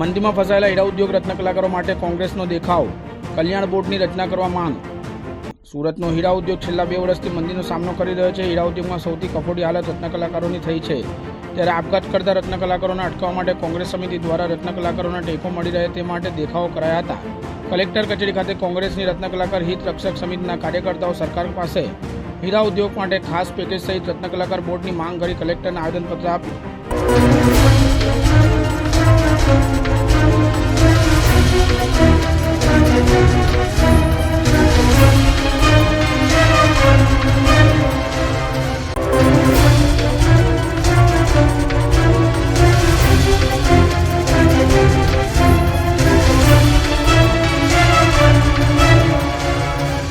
મંદીમાં ફસાયેલા હીરા ઉદ્યોગ રત્ન કલાકારો માટે કોંગ્રેસનો દેખાવ. કલ્યાણ બોર્ડની રચના કરવા માંગ. સુરતનો હીરા ઉદ્યોગ છેલ્લા બે વર્ષથી મંદીનો સામનો કરી રહ્યો છે. હીરા ઉદ્યોગમાં સૌથી કફોડી હાલત રત્ન કલાકારોની થઈ છે. ત્યારે આપઘાત કરતા રત્ન કલાકારોને અટકાવવા માટે કોંગ્રેસ સમિતિ દ્વારા રત્ન કલાકારોને ટેકો મળી રહે તે માટે દેખાવો કરાયા હતા. કલેક્ટર કચેરી ખાતે કોંગ્રેસની રત્ન કલાકાર હિત રક્ષક સમિતિના કાર્યકર્તાઓ સરકાર પાસે હીરા ઉદ્યોગ માટે ખાસ પેકેજ સહિત રત્ન કલાકાર બોર્ડની માંગ કરી કલેક્ટરને આવેદનપત્ર આપ્યું.